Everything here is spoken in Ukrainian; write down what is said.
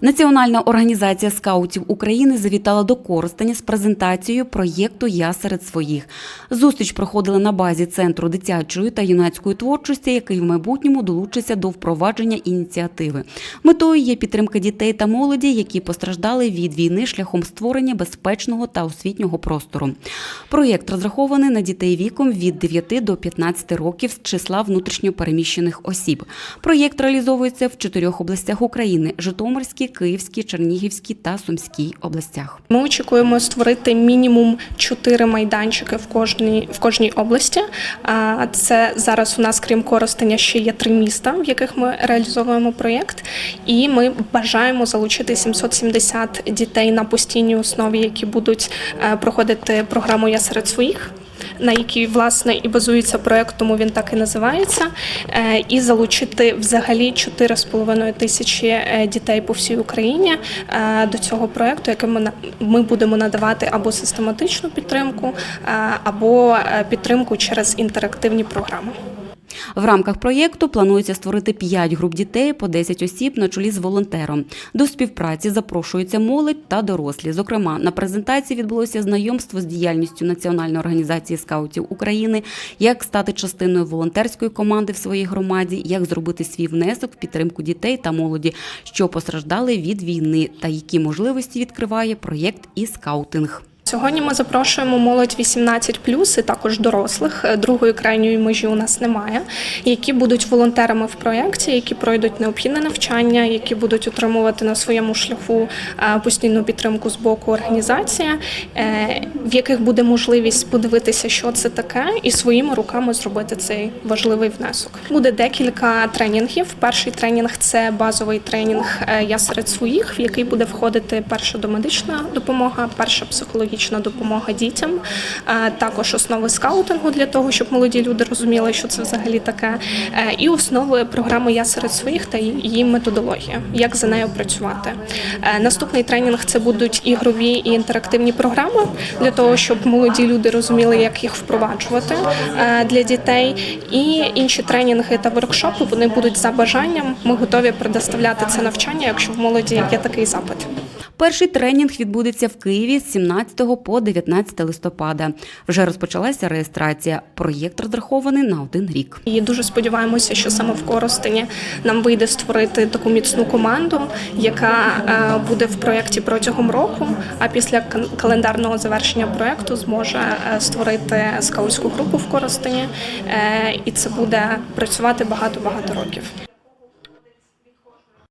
Національна організація скаутів України завітала до Коростеня з презентацією проєкту Я серед своїх. Зустріч проходила на базі центру дитячої та юнацької творчості, який в майбутньому долучиться до впровадження ініціативи. Метою є підтримка дітей та молоді, які постраждали від війни шляхом створення безпечного та освітнього простору. Проєкт розрахований на дітей віком від 9 до 15 років з числа внутрішньо переміщених осіб. Проєкт реалізовується в чотирьох областях України: Житомирській, Київській, Чернігівській та Сумській областях. Ми очікуємо створити мінімум чотири майданчики в кожній в кожній області. А це зараз у нас, крім Коростеня, ще є три міста, в яких ми реалізовуємо проєкт. І ми бажаємо залучити 770 дітей на постійній основі, які будуть е, проходити програму Я серед своїх. На якій власне і базується проект, тому він так і називається, Е, і залучити взагалі 4,5 тисячі е, дітей по всій Україні е, до цього проекту, яким ми будемо надавати або систематичну підтримку, або підтримку через інтерактивні програми. В рамках проєкту планується створити 5 груп дітей по 10 осіб на чолі з волонтером. До співпраці запрошуються молодь та дорослі. Зокрема, на презентації відбулося знайомство з діяльністю Національної організації скаутів України, як стати частиною волонтерської команди в своїй громаді, як зробити свій внесок в підтримку дітей та молоді, що постраждали від війни, та які можливості відкриває проєкт і скаутинг. Сьогодні ми запрошуємо молодь 18+, і також дорослих. Е, Другої крайньої межі у нас немає, які будуть волонтерами в проєкті, які пройдуть необхідне навчання, які будуть отримувати на своєму шляху е, постійну підтримку з боку організації, е, в яких буде можливість подивитися, що це таке, і своїми руками зробити цей важливий внесок. Буде декілька тренінгів. Перший тренінг це базовий тренінг Я серед своїх, в який буде входити перша домедична допомога, перша психологічна допомога дітям, е, також основи скаутингу для того, щоб молоді люди розуміли, що це взагалі таке, е, і основи програми Я серед своїх та її методологія, як за нею працювати. Е, Наступний тренінг це будуть ігрові і інтерактивні програми для того, щоб молоді люди розуміли, як їх впроваджувати для дітей. І інші тренінги та воркшопи вони будуть за бажанням. Ми готові предоставляти це навчання, якщо в молоді є такий запит. Перший тренінг відбудеться в Києві з 17 по 19 листопада. Вже розпочалася реєстрація. Проєкт розрахований на один рік. І дуже сподіваємося, що саме в Коростені нам вийде створити таку міцну команду, яка е, буде в проєкті протягом року. А після календарного завершення проєкту зможе е, створити скаутську групу в Коростені, Е, і це буде працювати багато багато років.